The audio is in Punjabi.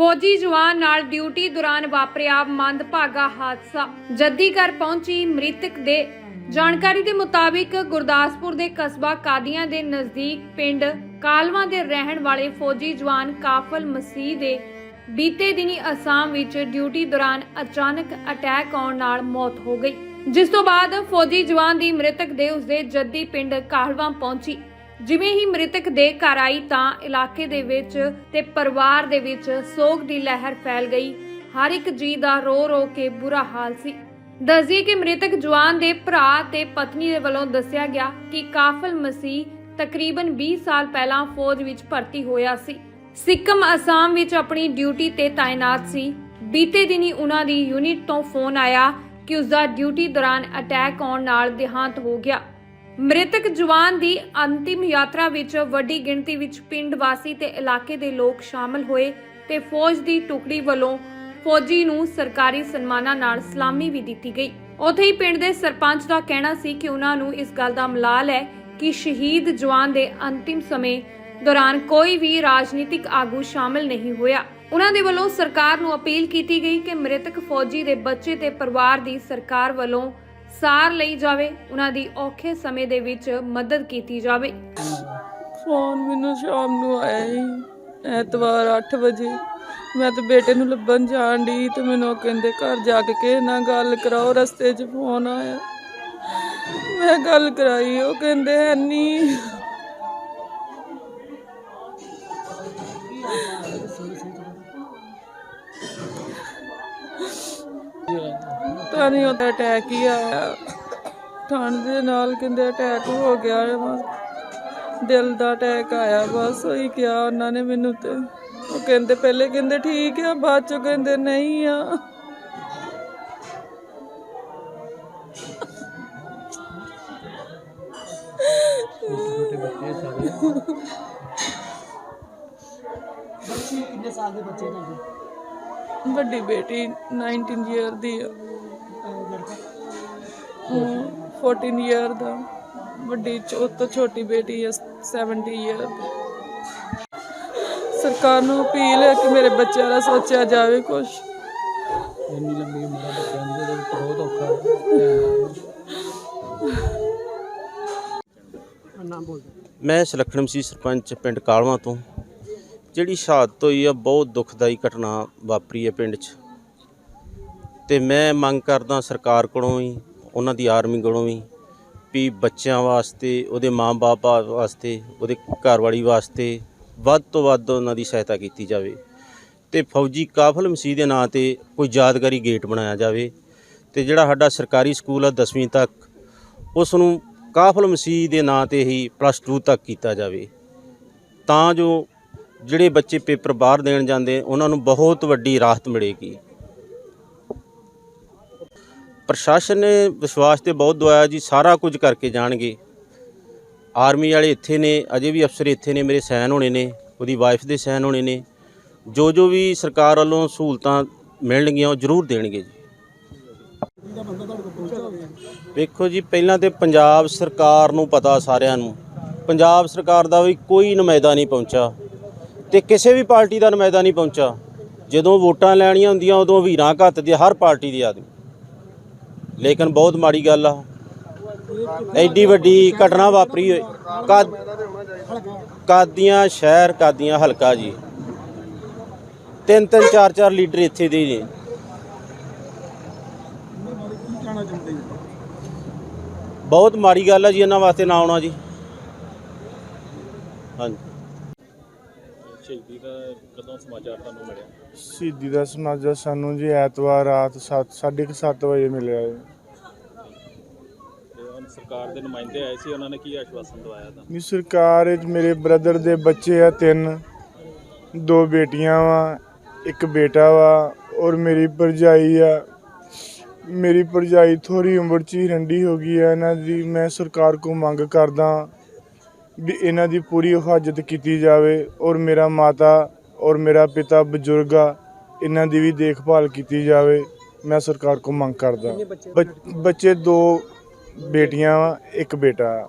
ਫੌਜੀ ਜਵਾਨ ਨਾਲ ਡਿਊਟੀ ਦੌਰਾਨ ਵਾਪਰਿਆ ਮੰਦਭਾਗਾ ਹਾਦਸਾ। ਜੱਦੀ ਘਰ ਪਹੁੰਚੀ ਮ੍ਰਿਤਕ ਦੇ। ਜਾਣਕਾਰੀ ਦੇ ਮੁਤਾਬਿਕ ਗੁਰਦਾਸਪੁਰ ਦੇ ਕਸਬਾ ਕਾਦੀਆਂ ਦੇ ਨਜ਼ਦੀਕ ਪਿੰਡ ਕਾਲਵਾ ਦੇ ਰਹਿਣ ਵਾਲੇ ਫੌਜੀ ਜਵਾਨ ਕਾਫਲ ਮਸੀਹ ਦੇ ਬੀਤੇ ਦਿਨੀ ਅਸਾਮ ਵਿੱਚ ਡਿਊਟੀ ਦੌਰਾਨ ਅਚਾਨਕ ਅਟੈਕ ਆਉਣ ਨਾਲ ਮੌਤ ਹੋ ਗਈ। ਜਿਸ ਤੋਂ ਬਾਅਦ ਫੌਜੀ ਜਵਾਨ ਦੀ ਮ੍ਰਿਤਕ ਦੇ ਉਸਦੇ ਜੱਦੀ ਪਿੰਡ ਕਾਹਲਵਾ ਪਹੁੰਚੀ। ਜਿਵੇਂ ਹੀ ਮ੍ਰਿਤਕ ਦੇ ਘਰ ਆਈ ਤਾਂ ਇਲਾਕੇ ਦੇ ਵਿੱਚ ਤੇ ਪਰਿਵਾਰ ਦੇ ਵਿੱਚ ਸੋਗ ਦੀ ਲਹਿਰ ਫੈਲ ਗਈ। ਹਰ ਇੱਕ ਜੀ ਦਾ ਰੋ ਰੋ ਕੇ ਬੁਰਾ ਹਾਲ ਸੀ। ਦੱਸਦੀ ਕਿ ਮ੍ਰਿਤਕ ਜਵਾਨ ਦੇ ਭਰਾ ਤੇ ਪਤਨੀ ਦੇ ਵੱਲੋਂ ਦੱਸਿਆ ਗਿਆ ਕਿ ਕਾਫਲ ਮਸੀਹ ਤਕਰੀਬਨ 20 ਸਾਲ ਪਹਿਲਾਂ ਫੌਜ ਵਿੱਚ ਭਰਤੀ ਹੋਇਆ ਸੀ। ਸਿੱਕਮ ਅਸਾਮ ਵਿੱਚ ਆਪਣੀ ਡਿਊਟੀ ਤੇ ਤਾਇਨਾਤ ਸੀ। ਬੀਤੇ ਦਿਨੀ ਉਹਨਾਂ ਦੀ ਯੂਨਿਟ ਤੋਂ ਫੋਨ ਆਇਆ ਕਿ ਉਸ ਦਾ ਡਿਊਟੀ ਦੌਰਾਨ ਅਟੈਕ ਆਉਣ ਨਾਲ ਦੇਹਾਂਤ ਹੋ ਗਿਆ। ਮ੍ਰਿਤਕ ਜਵਾਨ ਦੀ ਅੰਤਿਮ ਯਾਤਰਾ ਵਿੱਚ ਵੱਡੀ ਗਿਣਤੀ ਵਿੱਚ ਪਿੰਡ ਵਾਸੀ ਤੇ ਇਲਾਕੇ ਦੇ ਲੋਕ ਸ਼ਾਮਲ ਹੋਏ ਤੇ ਫੌਜ ਦੀ ਟੁਕੜੀ ਵੱਲੋਂ ਫੌਜੀ ਨੂੰ ਸਰਕਾਰੀ ਸਨਮਾਨਾਂ ਨਾਲ ਸਲਾਮੀ ਵੀ ਦਿੱਤੀ ਗਈ। ਉੱਥੇ ਹੀ ਪਿੰਡ ਦੇ ਸਰਪੰਚ ਦਾ ਕਹਿਣਾ ਸੀ ਕਿ ਉਹਨਾਂ ਨੂੰ ਇਸ ਗੱਲ ਦਾ ਮਲਾਲ ਹੈ ਕਿ ਸ਼ਹੀਦ ਜਵਾਨ ਦੇ ਅੰਤਿਮ ਸਮੇਂ ਦੌਰਾਨ ਕੋਈ ਵੀ ਰਾਜਨੀਤਿਕ ਆਗੂ ਸ਼ਾਮਲ ਨਹੀਂ ਹੋਇਆ। ਉਹਨਾਂ ਦੇ ਵੱਲੋਂ ਸਰਕਾਰ ਨੂੰ ਅਪੀਲ ਕੀਤੀ ਗਈ ਕਿ ਮ੍ਰਿਤਕ ਫੌਜੀ ਦੇ ਬੱਚੇ ਤੇ ਪਰਿਵਾਰ ਦੀ ਸਰਕਾਰ ਵੱਲੋਂ ਸਾਰ ਲਈ ਜਾਵੇ, ਉਹਨਾਂ ਦੀ ਔਖੇ ਸਮੇਂ ਦੇ ਵਿੱਚ ਮਦਦ ਕੀਤੀ ਜਾਵੇ। ਫੋਨ ਮੈਨੂੰ ਸ਼ਾਮ ਨੂੰ ਆਇਆ ਸੀ, ਐਤਵਾਰ 8 ਵਜੇ। ਮੈਂ ਤੇ ਬੇਟੇ ਨੂੰ ਲੱਭਣ ਜਾਣ ਦੀ ਤੇ ਮੈਨੂੰ ਉਹ ਕਹਿੰਦੇ, ਘਰ ਜਾ ਕੇ ਕਿਸੇ ਨਾਲ ਗੱਲ ਕਰਾਓ, ਰਸਤੇ 'ਚ ਫੋਨ ਆਇਆ। ਮੈਂ ਗੱਲ ਕਰਾਈ, ਉਹ ਕਹਿੰਦੇ, ਹੈਨੀ। ਨਹੀਂ ਉਹਦਾ ਅਟੈਕ ਹੀ ਆਇਆ। ਠੰਡ ਦੇ ਨਾਲ ਕਹਿੰਦੇ ਅਟੈਕ ਹੋ ਗਿਆ ਹੈ ਬਸ। ਦਿਲ ਦਾ ਅਟੈਕ ਆਇਆ ਬਸ ਉਹੀ ਕਿਹਾ ਉਹਨਾਂ ਨੇ ਮੈਨੂੰ ਤੇ। ਉਹ ਕਹਿੰਦੇ ਪਹਿਲੇ ਕਹਿੰਦੇ ਠੀਕ ਆ ਬਾਅਦ ਚੋਂ ਕਹਿੰਦੇ ਨਹੀਂ ਆ। ਬੱਚੇ ਕਿੰਨੇ ਸਾਲ ਦੇ ਬੱਚੇ ਨੇ ਵੱਡੀ ਬੇਟੀ 19 ਇਅਰ ਦੀ ਆ। ਲੜਕਾ ਹਮ, 14 ਇਅਰ ਦਾ। ਵੱਡੀ ਚ- ਉਹ ਤੋਂ ਛੋਟੀ ਬੇਟੀ ਹੈ 70 ਇਅਰ ਦੀ ਸਰਕਾਰ ਨੂੰ ਅਪੀਲ ਹੈ ਕਿ ਮੇਰੇ ਬੱਚਿਆਂ ਦਾ ਸੋਚਿਆ ਜਾਵੇ ਕੁਛ। ਇੰਨੀ ਲੰਬੀ ਉਮਰ ਆ ਬੱਚਿਆਂ ਦੀ ਤੇ ਬਹੁਤ ਔਖਾ ਹੈ। ਨਾਮ ਬੋਲ ਮੈਂ ਸੁਲੱਖਣ ਸੀ ਸਰਪੰਚ ਪਿੰਡ ਕਾਲਵਾ ਤੋਂ। ਜਿਹੜੀ ਸ਼ਹਾਦਤ ਹੋਈ ਆ ਬਹੁਤ ਦੁਖਦਾਈ ਘਟਨਾ ਵਾਪਰੀ ਹੈ ਪਿੰਡ 'ਚ। ਤੇ ਮੈਂ ਮੰਗ ਕਰਦਾ ਸਰਕਾਰ ਕੋਲੋਂ ਵੀ, ਉਹਨਾਂ ਦੀ ਆਰਮੀ ਕੋਲੋਂ ਵੀ ਵੀ ਬੱਚਿਆਂ ਵਾਸਤੇ, ਉਹਦੇ ਮਾਂ-ਬਾਪ ਵਾਸਤੇ, ਉਹਦੇ ਘਰਵਾਲੀ ਵਾਸਤੇ ਵੱਧ ਤੋਂ ਵੱਧ ਉਹਨਾਂ ਦੀ ਸਹਾਇਤਾ ਕੀਤੀ ਜਾਵੇ। ਤੇ ਫੌਜੀ ਕਾਫਲ ਮਸੀਹ ਦੇ ਨਾਂ ਤੇ ਕੋਈ ਯਾਦਗਾਰੀ ਗੇਟ ਬਣਾਇਆ ਜਾਵੇ ਤੇ ਜਿਹੜਾ ਸਾਡਾ ਸਰਕਾਰੀ ਸਕੂਲ ਆ 10ਵੀਂ ਤੱਕ ਉਸ ਨੂੰ ਕਾਫਲ ਮਸੀਹ ਦੇ ਨਾਂ ਤੇ ਹੀ ਪਲੱਸ 2 ਤੱਕ ਕੀਤਾ ਜਾਵੇ। ਤਾਂ ਜੋ ਜਿਹੜੇ ਬੱਚੇ ਪੇਪਰ ਬਾਹਰ ਦੇਣ ਜਾਂਦੇ, ਉਹਨਾਂ ਨੂੰ ਬਹੁਤ ਵੱਡੀ ਰਾਹਤ ਮਿਲੇਗੀ। ਪ੍ਰਸ਼ਾਸਨ ਨੇ ਵਿਸ਼ਵਾਸ ਤੇ ਬਹੁਤ ਦਵਾਇਆ ਜੀ, ਸਾਰਾ ਕੁਝ ਕਰਕੇ ਜਾਣਗੇ। ਆਰਮੀ ਵਾਲੇ ਇੱਥੇ ਨੇ, ਅਜੇ ਵੀ ਅਫਸਰ ਇੱਥੇ ਨੇ, ਮੇਰੇ ਸੈਨ ਹੋਣੇ ਨੇ, ਉਹਦੀ ਵਾਈਫ ਦੇ ਸੈਨ ਹੋਣੇ ਨੇ। ਜੋ ਜੋ ਵੀ ਸਰਕਾਰ ਵੱਲੋਂ ਸਹੂਲਤਾਂ ਮਿਲਣਗੀਆਂ, ਉਹ ਜ਼ਰੂਰ ਦੇਣਗੇ ਜੀ। ਦਾ ਵੇਖੋ ਜੀ, ਪਹਿਲਾਂ ਤੇ ਪੰਜਾਬ ਸਰਕਾਰ ਨੂੰ ਪਤਾ ਸਾਰਿਆਂ ਨੂੰ। ਪੰਜਾਬ ਸਰਕਾਰ ਦਾ ਵੀ ਕੋਈ ਨੁਮਾਇੰਦਾ ਨਹੀਂ ਪਹੁੰਚਾ ਤੇ ਕਿਸੇ ਵੀ ਪਾਰਟੀ ਦਾ ਨੁਮਾਇੰਦਾ ਨਹੀਂ ਪਹੁੰਚਾ ਜਦੋਂ ਵੋਟਾਂ ਲੈਣੀਆਂ ਹੁੰਦੀਆਂ, ਉਦੋਂ ਵੀਰਾਂ ਘੱਤ ਦੇ ਹਰ ਪਾਰਟੀ ਦੇ ਆਦਮੀ। ਲੇਕਿਨ ਬਹੁਤ ਮਾੜੀ ਗੱਲ ਆ। ਐਡੀ ਵੱਡੀ ਘਟਨਾ ਵਾਪਰੀ ਹੋਈ। ਕਦ ਕਾਦੀਆਂ ਸ਼ਹਿਰ, ਕਾਦੀਆਂ ਹਲਕਾ ਜੀ। ਤਿੰਨ ਤਿੰਨ, ਚਾਰ ਚਾਰ ਲੀਡਰ ਇੱਥੇ ਦੇ ਨੇ ਜੀ। ਬਹੁਤ ਮਾੜੀ ਗੱਲ ਆ ਜੀ, ਇਹਨਾਂ ਵਾਸਤੇ ਨਾ ਆਉਣਾ ਜੀ। ਹਾਂਜੀ। ਸ਼ਹੀਦੀ ਦਾ ਸਮਾਜਾ ਸਾਨੂੰ ਜੀ ਐਤਵਾਰ ਰਾਤ 7:30 ਵਜੇ ਮਿਲਿਆ ਜੀ। ਸਰਕਾਰ ਦੇ ਨੁਮਾਇੰਦੇ ਆਏ ਸੀ ਉਹਨਾਂ ਨੇ ਕੀ ਆਸ਼ਵਾਸਨ ਦਵਾਇਆ ਤਾਂ ਵੀ ਸਰਕਾਰ ਵਿੱਚ ਮੇਰੇ ਬ੍ਰਦਰ ਦੇ ਬੱਚੇ ਆ ਤਿੰਨ ਦੋ ਬੇਟੀਆਂ ਵਾ ਇੱਕ ਬੇਟਾ ਵਾ ਔਰ ਮੇਰੀ ਭਰਜਾਈ ਆ। ਮੇਰੀ ਭਰਜਾਈ ਥੋੜੀ ਉਮਰ 'ਚ ਹੀ ਰੰਡੀ ਹੋ ਗਈ ਹੈ ਇਹਨਾਂ ਦੀ ਮੈਂ ਸਰਕਾਰ ਕੋ ਮੰਗ ਕਰਦਾ ਵੀ ਇਹਨਾਂ ਦੀ ਪੂਰੀ ਹਿਫਾਜ਼ਤ ਕੀਤੀ ਜਾਵੇ ਔਰ ਮੇਰਾ ਮਾਤਾ ਔਰ ਮੇਰਾ ਪਿਤਾ ਬਜ਼ੁਰਗ ਆ ਇਹਨਾਂ ਦੀ ਵੀ ਦੇਖਭਾਲ ਕੀਤੀ ਜਾਵੇ। ਮੈਂ ਸਰਕਾਰ ਕੋ ਮੰਗ ਕਰਦਾ। ਬੱਚ- ਦੋ ਬੇਟੀਆਂ ਵਾ ਇੱਕ ਬੇਟਾ